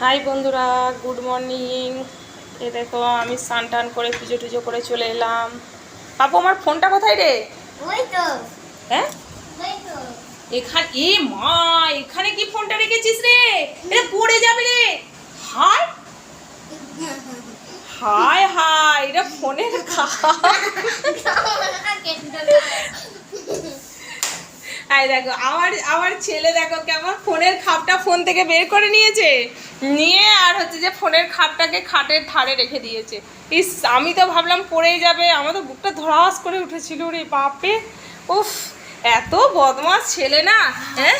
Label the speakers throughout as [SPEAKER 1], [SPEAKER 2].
[SPEAKER 1] High বন্ধুরা good morning. এ দেখো আমি স্নান টান করে পুজো টুজো করে চলে এলাম। পাপু আমার ফোনটা কোথায় রে? হ্যাঁ? এখানে এ মা এখানে কি ফোনটা রেখেছিস রে? এটা পড়ে যাবে রে। হাই? হাই হাই এটা ফোনের খাপ এই দেখো, আমার আমার ছেলে দেখো কেমন ফোনের খাপটা ফোন থেকে বের করে নিয়েছে। নিয়ে আর হচ্ছে যে ফোনের খাপটাকে খাটের ধারে রেখে দিয়েছে। ইস, আমি তো ভাবলাম পড়েই যাবে, আমার তো বুকটা ধরাস করে উঠেছিল রে বাপে উফ, এত বদমাস ছেলে না হ্যাঁ?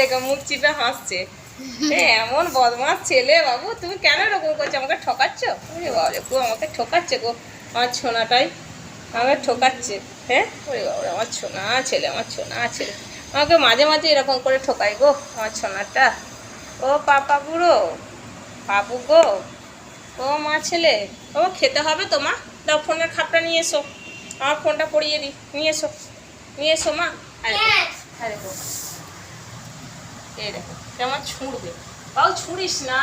[SPEAKER 1] দেখো, মুখ চিপে হাসছে। এমন বদমাস ছেলে বাবু, তুমি কেন এরকম করছ? আমাকে ঠকাচ্ছ? আমাকে ঠকাচ্ছে গো, আমার ছোনাটাই। আমাকে ঠকাচ্ছে। হ্যাঁ? ওরে বাবা আমার ছোনা ছেলে আমার ছোনা ছেলে। আমাকে মাঝে মাঝে এরকম করে ঠকাই গো আমার ছোনাটা ও পাপা বুড়ো পাপু গো। ও মা ছেলে ও খেতে হবে তো মা? দাও ফোনের খাপটা নিয়ে এসো। আমার ফোনটা পড়িয়ে দিই নিয়ে এসো। নিয়ে এসো মা। আরে দেখো, আরে দেখো এই দেখো কেমন ছুঁড়বে। বাবু ছুঁড়িস না।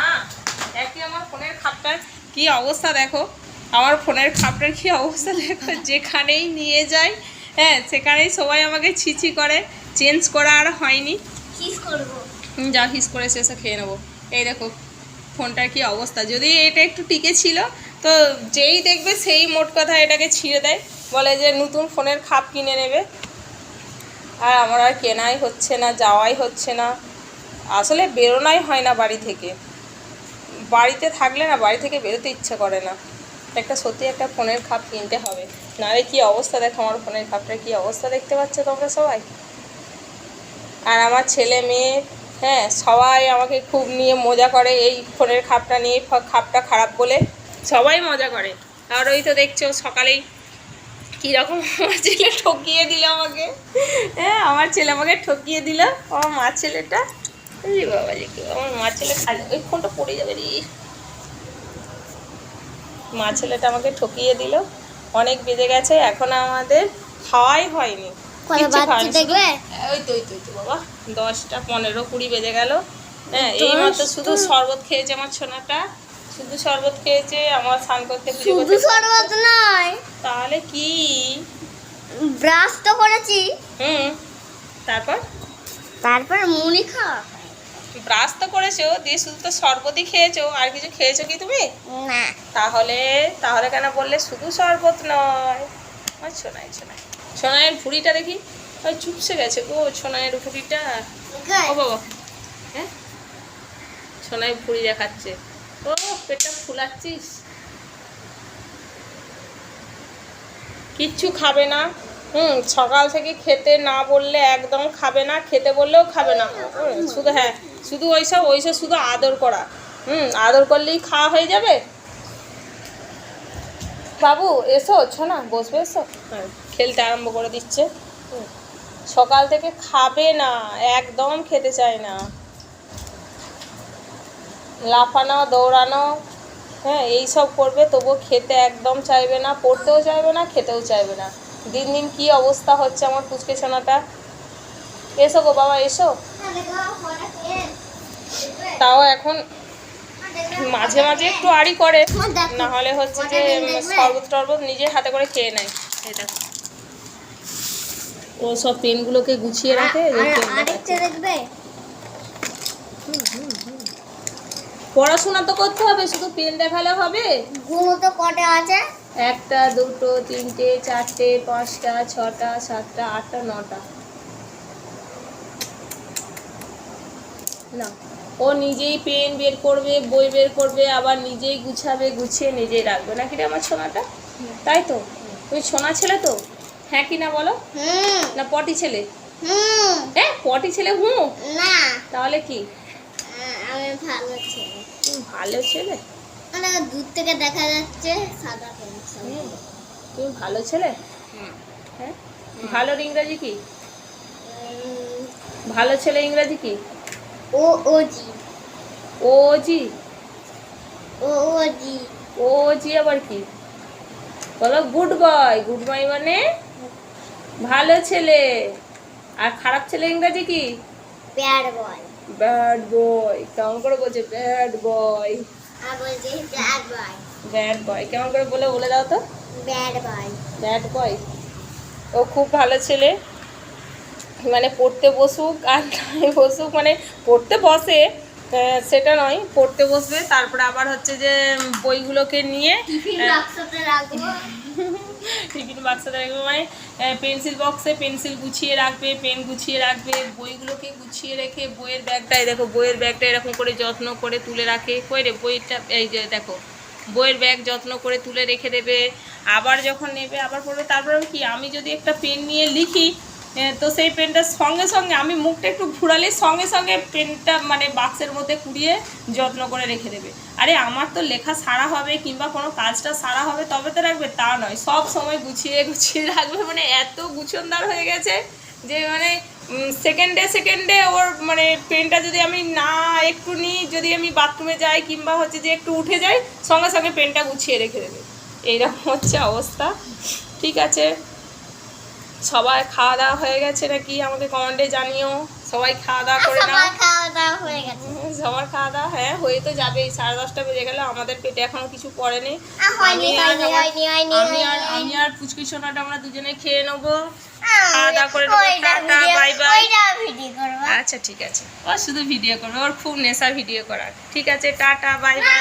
[SPEAKER 1] একে আমার ফোনের খাপটার কি অবস্থা দেখো। আমার ফোনের খাপটার কি অবস্থা? দেখো যেখানেই নিয়ে যাই হ্যাঁ সেখানেই সবাই আমাকে ছিছি করে। চেঞ্জ করা আর হয়নি। যা হিস করে শেষে খেয়ে নেব। এই দেখো ফোনটার কি অবস্থা? যদি এটা একটু টিকে ছিল তো যেই দেখবে সেই মোট কথা এটাকে ছিঁড়ে দেয়। বলে যে নতুন ফোনের খাপ কিনে নেবে। আর আমার আর কেনাই হচ্ছে না যাওয়াই হচ্ছে না। আসলে বেরোনাই হয় না বাড়ি থেকে। বাড়িতে থাকলে না বাড়ি থেকে বেরোতে ইচ্ছে করে না। একটা সত্যি একটা ফোনের খাপ কিনতে হবে। নাহলে কি অবস্থা? দেখো, আমার ফোনের খাপটার কি অবস্থা দেখতে পাচ্ছ তোমরা সবাই? আর আমার ছেলে মেয়ে হ্যাঁ সবাই আমাকে খুব নিয়ে মজা করে এই ফোনের খাপটা নিয়ে খাপটা খারাপ বলে সবাই মজা করে। আর ওই তো দেখছ সকালেই কীরকম আমার ছেলে ঠকিয়ে দিল আমাকে। হ্যাঁ আমার ছেলে আমাকে ঠকিয়ে দিল। আমার মা ছেলেটা। বাবা আমার মা ছেলে খালি ওই ফোনটা পড়ে যাবে রে। মা ছেলেটা আমাকে ঠকিয়ে দিল। অনেক বেজে গেছে এখন আমাদের খাওয়াই হয়নি।
[SPEAKER 2] কত
[SPEAKER 1] কিচ্ছু
[SPEAKER 2] বাচ্চা
[SPEAKER 1] খাওয়ানি।
[SPEAKER 2] দেখবে?
[SPEAKER 1] ওই তো ওই তো বাবা দশটা পনেরো কুড়ি বেজে গেল। হ্যাঁ এই মাত্র শুধু শরবত খেয়েছে আমার ছোনাটা শুধু শরবত খেয়েছে আমার স্নান করতে
[SPEAKER 2] শুধু শরবত নয়।
[SPEAKER 1] তাহলে কি?
[SPEAKER 2] ব্রাশ তো করেছি।
[SPEAKER 1] হুম তারপর?
[SPEAKER 2] তারপর মুড়ি খাওয়া।
[SPEAKER 1] ব্রাশ তো করেছ দিয়ে শুধু তো শরবতই খেয়েছো আর কিছু খেয়েছো কি তুমি?
[SPEAKER 2] না।
[SPEAKER 1] তাহলে তাহলে কেন বললে শুধু শরবত নয়? আমার ছোনাই ছোনাই ছোনাইয়ের ভুড়িটা দেখি। ওই চুপসে গেছে গো ছোনাইয়ের ভুড়িটা। ও বাবা। হ্যাঁ? সোনাই ভুড়ি দেখাচ্ছে। ও পেটটা ফুলাচ্ছিস? কিচ্ছু খাবে না। হুম সকাল থেকে খেতে না বললে একদম খাবে না খেতে বললেও খাবে না। শুধু হ্যাঁ। শুধু ওইসব ওইসব শুধু আদর করা। হুম আদর করলেই খাওয়া হয়ে যাবে? বাবু এসো ছোনা বসবে এসো। হ্যাঁ। খেলতে আরম্ভ করে দিচ্ছে। সকাল থেকে খাবে না একদম খেতে চায় না। লাফানো দৌড়ানো হ্যাঁ এইসব করবে তবুও খেতে একদম চাইবে না পড়তেও চাইবে না খেতেও চাইবে না। দিন দিন কি অবস্থা হচ্ছে আমার পুচকে সোনাটা? এসো গো বাবা এসো। তাও এখন মাঝে মাঝে একটু আড়ি করে না হলে হচ্ছে যে শরবত টরবত নিজে হাতে করে খেয়ে নেয়। এটা ও সব পেনগুলোকে গুছিয়ে রাখে।
[SPEAKER 2] দেখবে?
[SPEAKER 1] পড়াশোনা তো করতে হবে শুধু পেন দেখালে হবে?
[SPEAKER 2] তো কটা আছে?
[SPEAKER 1] একটা দুটো তিনটে চারটে পাঁচটা ছটা সাতটা আটটা নটা। না। ও নিজেই পেন বের করবে বই বের করবে আবার নিজেই গুছাবে গুছিয়ে নিজেই রাখবে। নাকি রে আমার সোনাটা তাই তো? তুমি সোনা ছেলে তো? হ্যাঁ কি না বলো? না পটি ছেলে?
[SPEAKER 2] হুম।
[SPEAKER 1] হ্যাঁ পটি ছেলে হুঁ?
[SPEAKER 2] না।
[SPEAKER 1] তাহলে কি?
[SPEAKER 2] আমি ভালো ছেলে।
[SPEAKER 1] ভালো ছেলে?
[SPEAKER 2] মানে দূর থেকে দেখা যাচ্ছে সাদা।
[SPEAKER 1] তুমি ভালো ছেলে? হ্যাঁ। ভালোর ইংরাজি কি? ভালো ছেলে ইংরাজি কি?
[SPEAKER 2] ও ও জি
[SPEAKER 1] ও জি
[SPEAKER 2] ও ও জি
[SPEAKER 1] ও জি আবার কি? বলো গুড বয় গুড বয় মানে ভালো ছেলে। আর খারাপ ছেলে ইংরাজি কি?
[SPEAKER 2] প্যার বয়
[SPEAKER 1] ব্যাড বয় কেমন করে ব্যাড
[SPEAKER 2] বলছি ব্যাড বয়
[SPEAKER 1] ব্যাড বয় কেমন করে বলে বলে দাও তো।
[SPEAKER 2] ব্যাড বয়
[SPEAKER 1] ব্যাড বয় ও খুব ভালো ছেলে। মানে পড়তে বসুক আর নাই বসুক মানে পড়তে বসে সেটা নয় পড়তে বসবে তারপরে আবার হচ্ছে যে বইগুলোকে নিয়ে
[SPEAKER 2] টিফিন। বাক্সতে রাখব
[SPEAKER 1] মানে পেন্সিল বক্সে পেন্সিল গুছিয়ে রাখবে পেন গুছিয়ে রাখবে বইগুলোকে গুছিয়ে রেখে বইয়ের ব্যাগটাই দেখো বইয়ের ব্যাগটা এরকম করে যত্ন করে তুলে রাখে কই রে বইটা এই যে দেখো বইয়ের ব্যাগ যত্ন করে তুলে রেখে দেবে আবার যখন নেবে আবার পড়বে তারপরে কি আমি যদি একটা পেন নিয়ে লিখি তো সেই পেনটার সঙ্গে সঙ্গে আমি মুখটা একটু ঘুরালে সঙ্গে সঙ্গে পেনটা মানে বাক্সের মধ্যে কুড়িয়ে যত্ন করে রেখে দেবে। আরে আমার তো লেখা সারা হবে কিংবা কোনো কাজটা সারা হবে তবে তো রাখবে, তা নয়। সব সময় গুছিয়ে গুছিয়ে রাখবে। মানে এত গুছনদার হয়ে গেছে যে মানে সেকেন্ডে সেকেন্ডে ওর মানে পেনটা যদি আমি না একটু নিই যদি আমি বাথরুমে যাই কিংবা হচ্ছে যে একটু উঠে যাই, সঙ্গে সঙ্গে পেনটা গুছিয়ে রেখে দেবে। এইরকম হচ্ছে অবস্থা। ঠিক আছে? সবাই খাওয়া দাওয়া হয়ে গেছে নাকি? আমাকে কমেন্টে জানিও। সবাই খাওয়া দাওয়া করে নাও।
[SPEAKER 2] সবার খাওয়া দাওয়া হয়ে
[SPEAKER 1] হ্যাঁ তো যাবেই। সাড়ে দশটা বেজে গেলে আমাদের পেটে এখনও কিছু পড়েনি। আমি আর আমি আর। পুচকি সোনাটা আমরা দুজনে খেয়ে নেব। খাওয়া দাওয়া করে টাটা, আচ্ছা ঠিক আছে। ও শুধু ভিডিও করবে ওর খুব নেশা ভিডিও করার। ঠিক আছে টাটা বাই বাই